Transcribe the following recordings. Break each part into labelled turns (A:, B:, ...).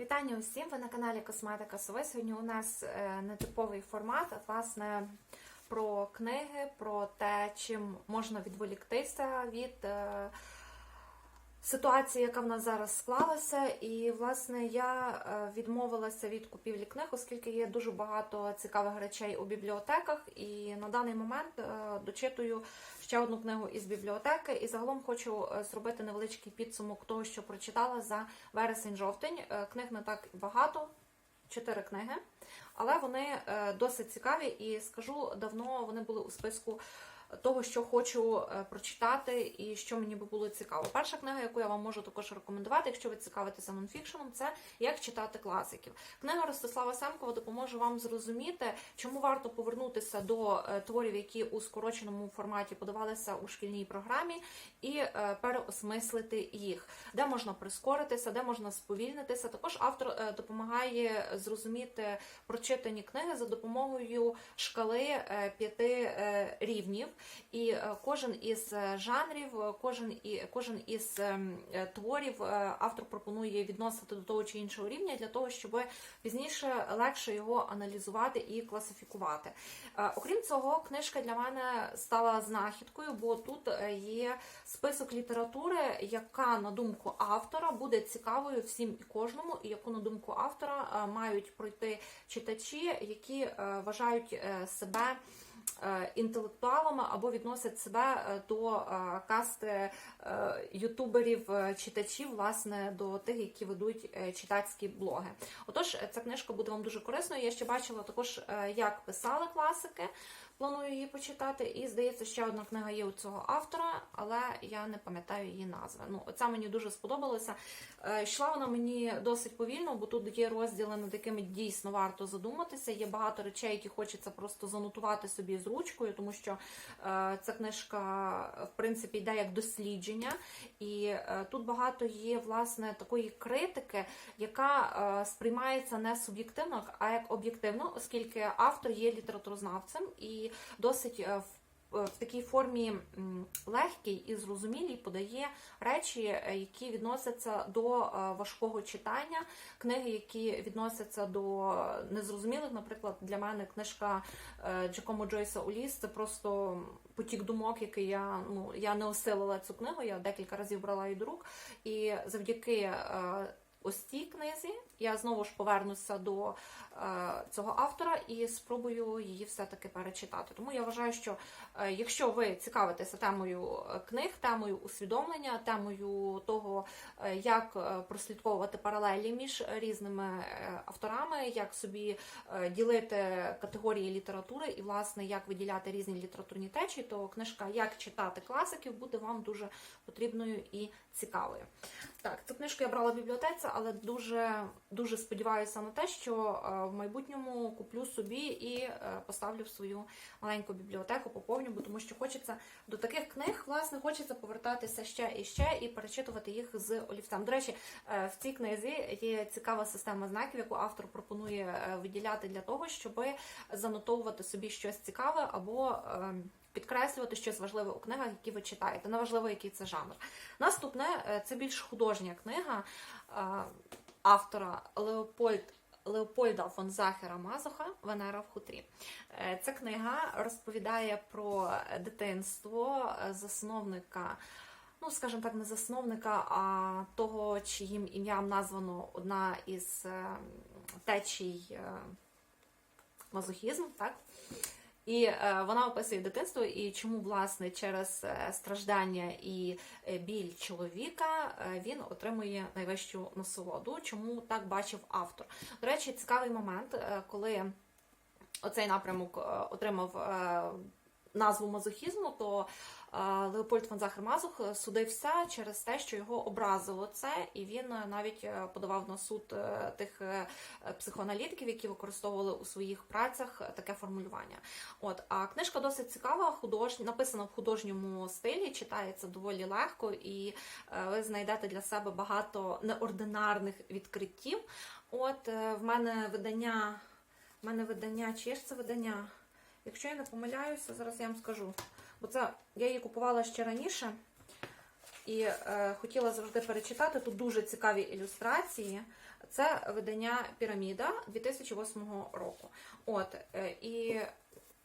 A: Вітання усім! Ви на каналі Косметика Сови. Сьогодні у нас е, нетиповий формат, власне, про книги, про те, чим можна відволіктися від е, ситуації, яка в нас зараз склалася. І, власне, я е, відмовилася від купівлі книг, оскільки є дуже багато цікавих речей у бібліотеках. І на даний момент е, дочитую ще одну книгу із бібліотеки. І загалом хочу е, зробити невеличкий підсумок того, що прочитала за вересень-жовтень. Книг не так багато, чотири книги, але вони досить цікаві і скажу, давно вони були у списку. Того, що хочу е, прочитати, і що мені би було цікаво. Перша книга, яку я вам можу також рекомендувати, якщо ви цікавитеся нонфікшеном, це як читати класиків. Книга Ростислава Семкова допоможе вам зрозуміти, чому варто повернутися до е, творів, які у скороченому форматі подавалися у шкільній програмі, і е, переосмислити їх, де можна прискоритися, де можна сповільнитися. Також автор допомагає зрозуміти прочитані книги за допомогою шкали п'яти рівнів. І е, кожен із е, жанрів, е, кожен і кожен із творів автор пропонує відносити до того чи іншого рівня для того, щоб пізніше легше його аналізувати і класифікувати. Окрім цього, книжка для мене стала знахідкою, бо тут є список літератури, яка на думку автора буде цікавою всім і кожному, і яку на думку автора мають пройти читачі, які вважають себе інтелектуалами або відносять себе е, до е, касти е, ютуберів, е, читачів, власне, до тих, які ведуть е, читацькі блоги. Отож, е, ця книжка буде вам дуже корисною. Я ще бачила також, е, як писали класики. Планую її почитати, і здається, ще одна книга є у цього автора, але я не пам'ятаю її назви. Ну, оця мені дуже сподобалася. Е, Йшла вона мені досить повільно, бо тут є розділи, над якими дійсно варто задуматися. Є багато речей, які хочеться просто занотувати собі з ручкою, тому що е, ця книжка, в принципі, йде як дослідження, і е, тут багато є власне такої критики, яка сприймається не суб'єктивно, а як об'єктивно, оскільки автор є літературознавцем і досить е, в в такій формі м, легкій і зрозумілій подає речі, е, які відносяться до е, важкого читання, книги, які відносяться до незрозумілих. Наприклад, для мене книжка е, Джакомо Джойса Уліс це просто потік думок, який я ну я не осилила цю книгу. Я декілька разів брала її до рук, і завдяки. Ось цій книзі я знову ж повернуся до е, цього автора і спробую її все-таки перечитати. Тому я вважаю, що е, якщо ви цікавитеся темою е, книг, темою усвідомлення, темою того, як прослідковувати паралелі між різними авторами, як собі ділити категорії літератури і, власне, як виділяти різні літературні течії, то книжка Як читати класиків буде вам дуже потрібною і цікавою. Так, цю книжку я брала в бібліотеці, але дуже дуже сподіваюся на те, що е, в майбутньому куплю собі і е, поставлю в свою маленьку бібліотеку, поповню, бо тому що хочеться до таких книг, власне, хочеться повертатися ще і ще і перечитувати їх з олівцем. До речі, е, в цій книзі є цікава система знаків, яку автор пропонує виділяти для того, щоб занотовувати собі щось цікаве або. Підкреслювати щось важливе у книгах, які ви читаєте, неважливо, який це жанр. Наступне е, це більш художня книга е, автора Леопольд. Леопольда фон Захера Мазуха Венера в хутрі. Е, Ця книга розповідає про дитинство засновника, ну скажімо так, не засновника, а того, чиїм ім'ям названо одна із течій мазохізму, так? І е, вона описує дитинство і чому власне через е, страждання і е, біль чоловіка е, він отримує найвищу насолоду. Чому так бачив автор? До речі, цікавий момент, коли оцей напрямок отримав назву мазохізму, то е, Леопольд фон Захер Мазух судився через те, що його образило це, і він е, навіть е, подавав на суд тих психоаналітиків, які використовували у своїх працях таке формулювання. От, а книжка досить цікава, худож... написана в художньому стилі, читається доволі легко, і ви знайдете для себе багато неординарних відкриттів. От в мене видання, в мене видання, чи ж це видання? Якщо я не помиляюся, зараз я вам скажу. Бо це я її купувала ще раніше. і е, хотіла завжди перечитати. Тут дуже цікаві ілюстрації. Це видання Піраміда 2008 року. От, е, і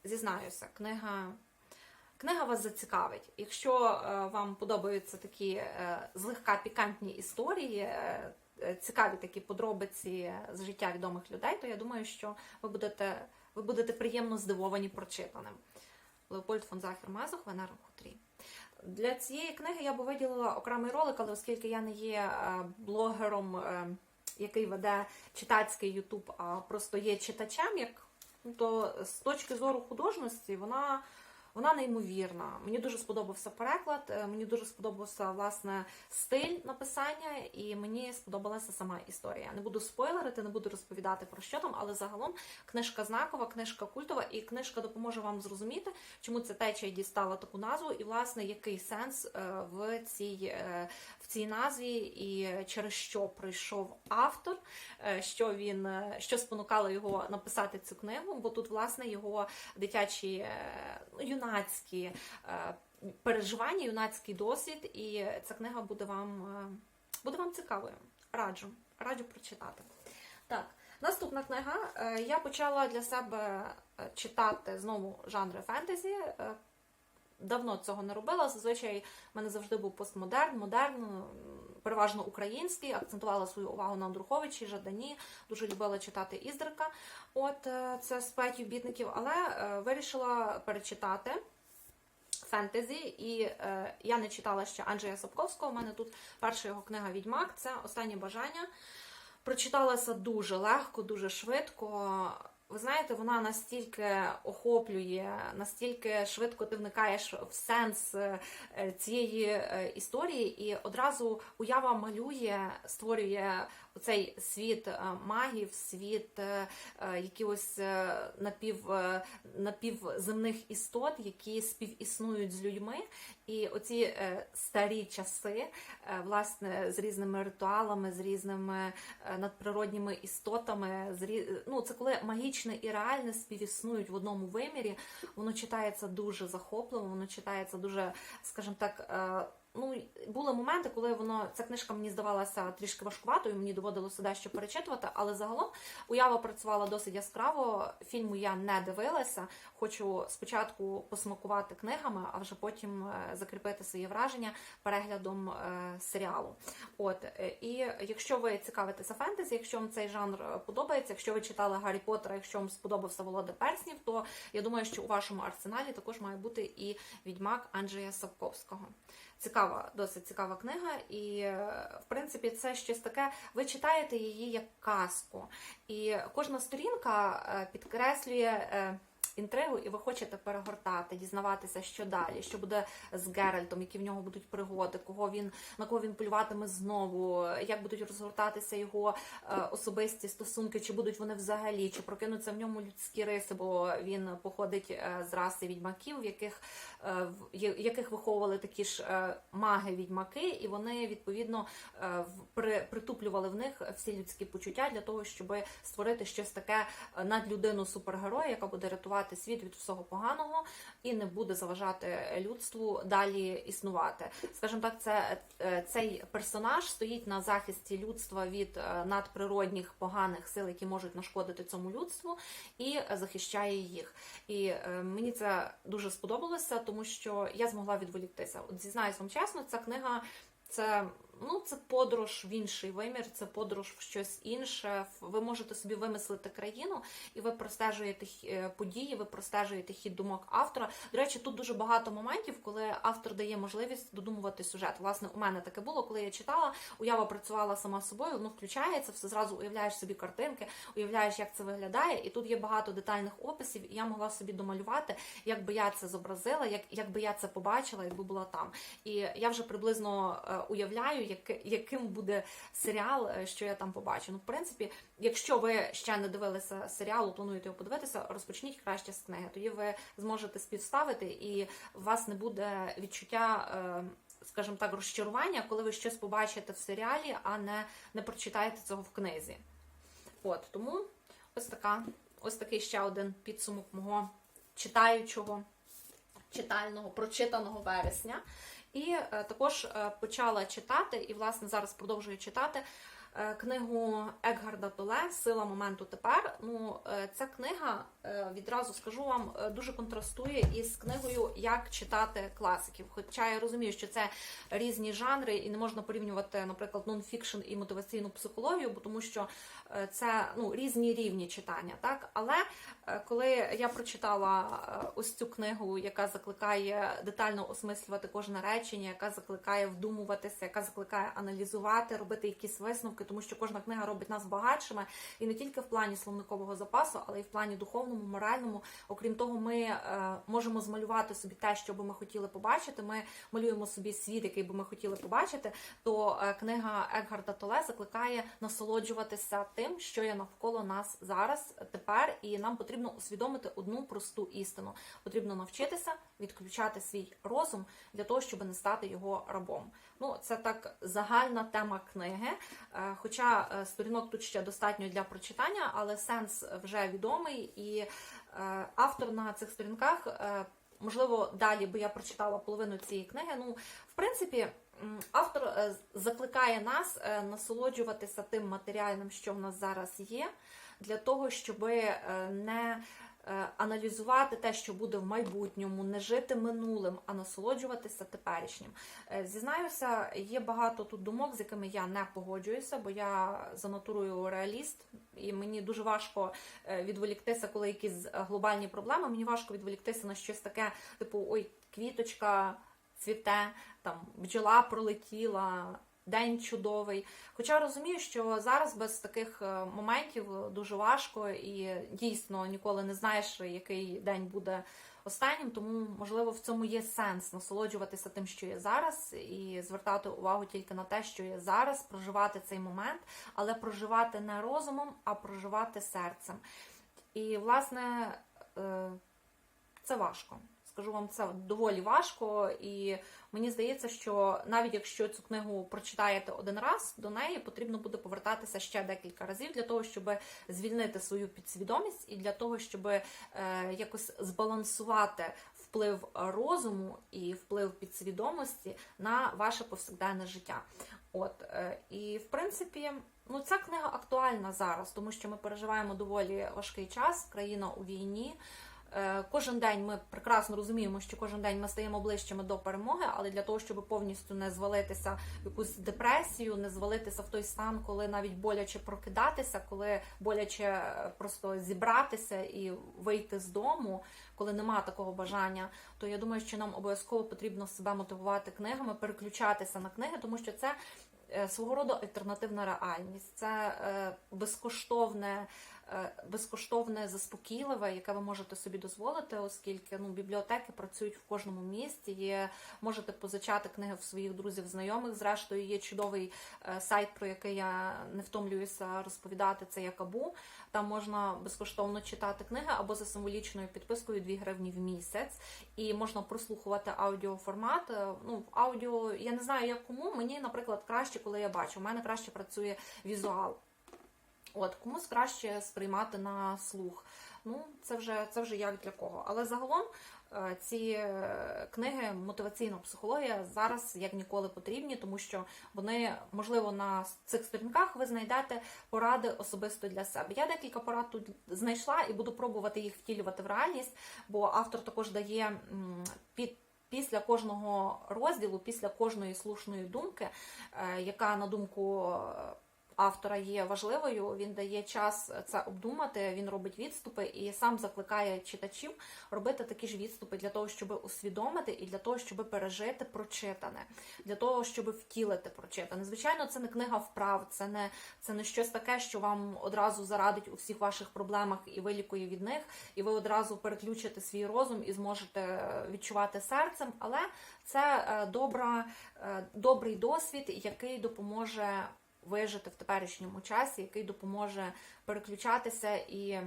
A: зізнаюся, книга. Книга вас зацікавить. Якщо е, вам подобаються такі е, злегка пікантні історії, е, цікаві такі подробиці з життя відомих людей, то я думаю, що ви будете, ви будете приємно здивовані прочитаним. Леопольд фон Захер Мазух, Венера хутрі. Для цієї книги я би виділила окремий ролик, але оскільки я не є е, блогером, е, який веде читацький Ютуб, а просто є читачем, як то з точки зору художності вона. Вона неймовірна. Мені дуже сподобався переклад, е, мені дуже сподобався власне стиль написання, і мені сподобалася сама історія. Не буду спойлерити, не буду розповідати про що там, але загалом книжка знакова, книжка культова, і книжка допоможе вам зрозуміти, чому ця течія дістала таку назву, і власне який сенс е, в цій, е, в цій назві, і через що прийшов автор, що він що спонукало його написати цю книгу, бо тут власне його дитячі ну, юнацькі е, переживання, юнацький досвід, і ця книга буде вам, е, буде вам цікавою. Раджу, раджу прочитати. Так, наступна книга. Е, Я почала для себе читати знову жанри фентезі. Давно цього не робила. Зазвичай в мене завжди був постмодерн, модерн, переважно український. Акцентувала свою увагу на Андруховичі, Жадані. Дуже любила читати Іздрика. От е, це з поетів бітників, але е, вирішила перечитати фентезі, і е, я не читала ще Анджея Сапковського. У мене тут перша його книга Відьмак. Це останнє бажання. Прочиталася дуже легко, дуже швидко. Ви знаєте, вона настільки охоплює, настільки швидко ти вникаєш в сенс е, е, цієї е, історії, і одразу уява малює, створює оцей світ е, магів, світ е, е, якихось напів, напівземних істот, які співіснують з людьми. І оці старі часи, власне, з різними ритуалами, з різними надприродніми істотами, з рі... ну, це коли магічне і реальне співіснують в одному вимірі, воно читається дуже захопливо, воно читається дуже, скажімо так. Ну, були моменти, коли воно ця книжка мені здавалася трішки важкуватою, мені доводилося дещо перечитувати, але загалом уява працювала досить яскраво. Фільму я не дивилася. Хочу спочатку посмакувати книгами, а вже потім е, закріпити свої враження переглядом е, серіалу. От е, і якщо ви цікавитеся фентезі, якщо вам цей жанр подобається, якщо ви читали Гаррі Поттера, якщо вам сподобався Володар Перснів, то я думаю, що у вашому арсеналі також має бути і відьмак Анджея Сапковського. Цікава, досить цікава книга, і е, в принципі це щось таке. Ви читаєте її як казку, і кожна сторінка е, підкреслює. Інтригу, і ви хочете перегортати, дізнаватися, що далі, що буде з Геральтом, які в нього будуть пригоди, кого він на кого він полюватиме знову, як будуть розгортатися його е, особисті стосунки, чи будуть вони взагалі, чи прокинуться в ньому людські риси, бо він походить е, з раси відьмаків, в яких, е, яких виховували такі ж маги-відьмаки, і вони відповідно притуплювали в них всі людські почуття для того, щоб створити щось таке е, надлюдину супергероя, яка буде рятувати світ від всього поганого і не буде заважати людству далі існувати. Скажімо так, це е, цей персонаж стоїть на захисті людства від е, надприродних поганих сил, які можуть нашкодити цьому людству, і захищає їх. І е, мені це дуже сподобалося, тому що я змогла відволіктися. От зізнаюсь вам чесно, ця книга це. Ну, це подорож в інший вимір, це подорож в щось інше. Ви можете собі вимислити країну, і ви простежуєте е, події, ви простежуєте хід думок автора. До речі, тут дуже багато моментів, коли автор дає можливість додумувати сюжет. Власне, у мене таке було, коли я читала, уява працювала сама собою, воно включається, все зразу уявляєш собі картинки, уявляєш, як це виглядає, і тут є багато детальних описів, і я могла собі домалювати, як би я це зобразила, як, як би я це побачила, якби була там. І я вже приблизно е, уявляю, як, яким буде серіал, е, що я там побачу. Ну, в принципі, якщо ви ще не дивилися серіалу, плануєте його подивитися, розпочніть краще з книги. Тоді ви зможете співставити, і у вас не буде відчуття. е, Скажімо так, розчарування, коли ви щось побачите в серіалі, а не, не прочитаєте цього в книзі. От тому ось така, ось такий ще один підсумок мого читаючого, читального, прочитаного вересня. І е, також е, почала читати, і власне зараз продовжую читати книгу Екгарда Толе Сила моменту тепер. Ну, е, ця книга е, відразу скажу вам е, дуже контрастує із книгою Як читати класиків. Хоча я розумію, що це різні жанри, і не можна порівнювати, наприклад, нонфікшн і мотиваційну психологію, бо тому що е, це ну різні рівні читання, так але е, коли я прочитала е, ось цю книгу, яка закликає детально осмислювати кожне речення, яка закликає вдумуватися, яка закликає аналізувати, робити якісь висновки, тому що кожна книга робить нас багатшими, і не тільки в плані словникового запасу, але й в плані духовному, моральному. Окрім того, ми е, можемо змалювати собі те, що би ми хотіли побачити. Ми малюємо собі світ, який би ми хотіли побачити. То е, книга Екгарда Толе закликає насолоджуватися тим, що є навколо нас зараз, тепер, і нам потрібно усвідомити одну просту істину. Потрібно навчитися відключати свій розум для того, щоб не стати його рабом. Ну, це так загальна тема книги. Хоча е, сторінок тут ще достатньо для прочитання, але сенс вже відомий, і е, автор на цих сторінках. е, Можливо, далі би я прочитала половину цієї книги. Ну, в принципі, автор закликає нас насолоджуватися тим матеріальним, що в нас зараз є, для того, щоб не аналізувати те, що буде в майбутньому, не жити минулим, а насолоджуватися теперішнім. Е, Зізнаюся, є багато тут думок, з якими я не погоджуюся, бо я за натурою реаліст, і мені дуже важко е, відволіктися, коли якісь е, глобальні проблеми. Мені важко відволіктися на щось таке, типу, ой, квіточка цвіте, там бджола пролетіла. День чудовий. Хоча розумію, що зараз без таких е, моментів дуже важко і дійсно ніколи не знаєш, який день буде останнім. Тому, можливо, в цьому є сенс насолоджуватися тим, що є зараз, і звертати увагу тільки на те, що є зараз, проживати цей момент, але проживати не розумом, а проживати серцем. І, власне, е, це важко. Скажу вам, це доволі важко, і мені здається, що навіть якщо цю книгу прочитаєте один раз, до неї потрібно буде повертатися ще декілька разів для того, щоб звільнити свою підсвідомість і для того, щоб е, якось збалансувати вплив розуму і вплив підсвідомості на ваше повсякденне життя. От е, і в принципі. Ну, ця книга актуальна зараз, тому що ми переживаємо доволі важкий час, країна у війні. Е, Кожен день ми прекрасно розуміємо, що кожен день ми стаємо ближчими до перемоги, але для того, щоб повністю не звалитися в якусь депресію, не звалитися в той стан, коли навіть боляче прокидатися, коли боляче е, просто зібратися і вийти з дому, коли нема такого бажання, то я думаю, що нам обов'язково потрібно себе мотивувати книгами, переключатися на книги, тому що це е, свого роду альтернативна реальність, це безкоштовне. Е, Безкоштовне заспокійливе, яке ви можете собі дозволити, оскільки ну бібліотеки працюють в кожному місті. Є можете позичати книги в своїх друзів, знайомих. Зрештою, є чудовий е, сайт, про який я не втомлююся розповідати. Це Якабу. Там можна безкоштовно читати книги або за символічною підпискою 2 гривні в місяць, і можна прослухувати аудіоформат. Е, Ну, аудіо я не знаю, як кому. Мені, наприклад, краще, коли я бачу. У мене краще працює візуал. От комусь краще сприймати на слух. Ну, це вже це вже як для кого. Але загалом е, ці е, книги мотиваційна психологія зараз як ніколи потрібні, тому що вони, можливо, на цих сторінках ви знайдете поради особисто для себе. Я декілька порад тут знайшла і буду пробувати їх втілювати в реальність, бо автор також дає під. Після кожного розділу, після кожної слушної думки, е, яка на думку автора є важливою, він дає час це обдумати, він робить відступи і сам закликає читачів робити такі ж відступи для того, щоб усвідомити і для того, щоб пережити прочитане, для того, щоб втілити прочитане. Звичайно, це не книга вправ, це не це не щось таке, що вам одразу зарадить у всіх ваших проблемах і вилікує від них, і ви одразу переключите свій розум і зможете відчувати серцем. Але це е, добра, е, добрий досвід, який допоможе вижити в теперішньому часі, який допоможе переключатися і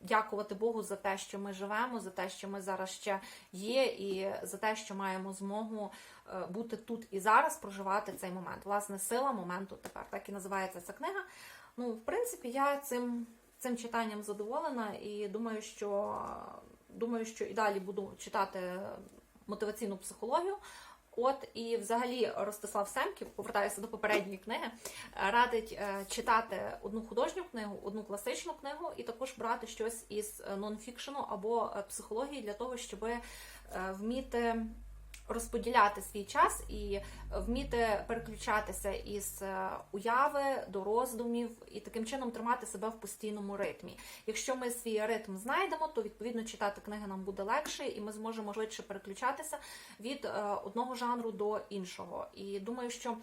A: дякувати Богу за те, що ми живемо, за те, що ми зараз ще є, і за те, що маємо змогу е, бути тут і зараз, проживати цей момент. Власне, сила моменту тепер. Так і називається ця книга. Ну, в принципі, я цим, цим читанням задоволена і думаю, що думаю, що і далі буду читати мотиваційну психологію. От і взагалі Ростислав Семків, повертаюся до попередньої книги, радить е, читати одну художню книгу, одну класичну книгу, і також брати щось із е, нонфікшену або е, психології для того, щоб вміти розподіляти свій час і вміти переключатися із е, уяви до роздумів і таким чином тримати себе в постійному ритмі. Якщо ми свій ритм знайдемо, то відповідно читати книги нам буде легше, і ми зможемо швидше переключатися від е, одного жанру до іншого. І думаю, що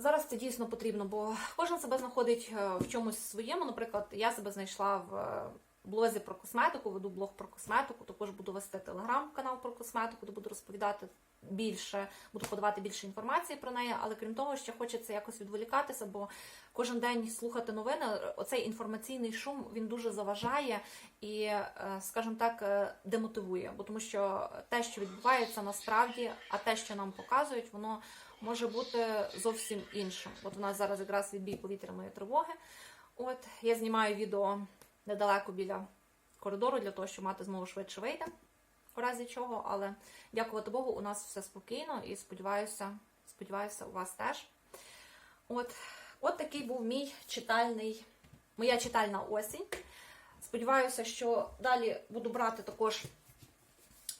A: Зараз це дійсно потрібно, бо кожен себе знаходить е, в чомусь своєму. Наприклад, я себе знайшла в е, блозі про косметику, веду блог про косметику, також буду вести телеграм-канал про косметику, де буду розповідати більше, буду подавати більше інформації про неї. Але крім того, ще хочеться якось відволікатися, бо кожен день слухати новини, оцей інформаційний шум він дуже заважає і, е, скажімо так, е, демотивує. Бо тому що те, що відбувається насправді, а те, що нам показують, воно може бути зовсім іншим. От у нас зараз якраз відбій повітряної тривоги. От я знімаю відео недалеко біля коридору для того, щоб мати змогу швидше вийти, в разі чого. Але дякувати Богу, у нас все спокійно і сподіваюся, сподіваюся, у вас теж. От, от такий був мій читальний, моя читальна осінь. Сподіваюся, що далі буду брати також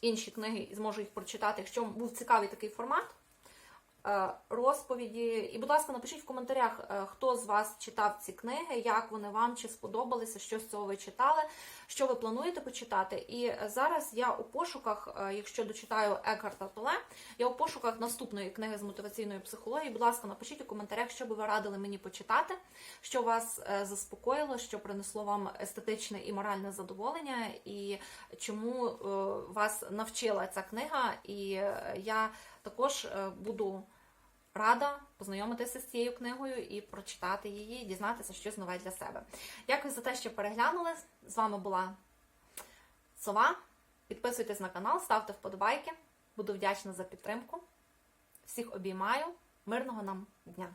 A: інші книги і зможу їх прочитати. Якщо був цікавий такий формат розповіді. І, будь ласка, напишіть в коментарях, е, хто з вас читав ці книги, як вони вам чи сподобалися, що з цього ви читали, що ви плануєте почитати. І зараз я у пошуках, е, якщо дочитаю Екхарта Толе, я у пошуках наступної книги з мотиваційної психології. Будь ласка, напишіть у коментарях, що би ви радили мені почитати, що вас е, заспокоїло, що принесло вам естетичне і моральне задоволення, і чому е, вас навчила ця книга. І е, я також е, буду рада познайомитися з цією книгою і прочитати її, дізнатися щось нове для себе. Дякую за те, що переглянули. З вами була Сова. Підписуйтесь на канал, ставте вподобайки. Буду вдячна за підтримку. Всіх обіймаю. Мирного нам дня!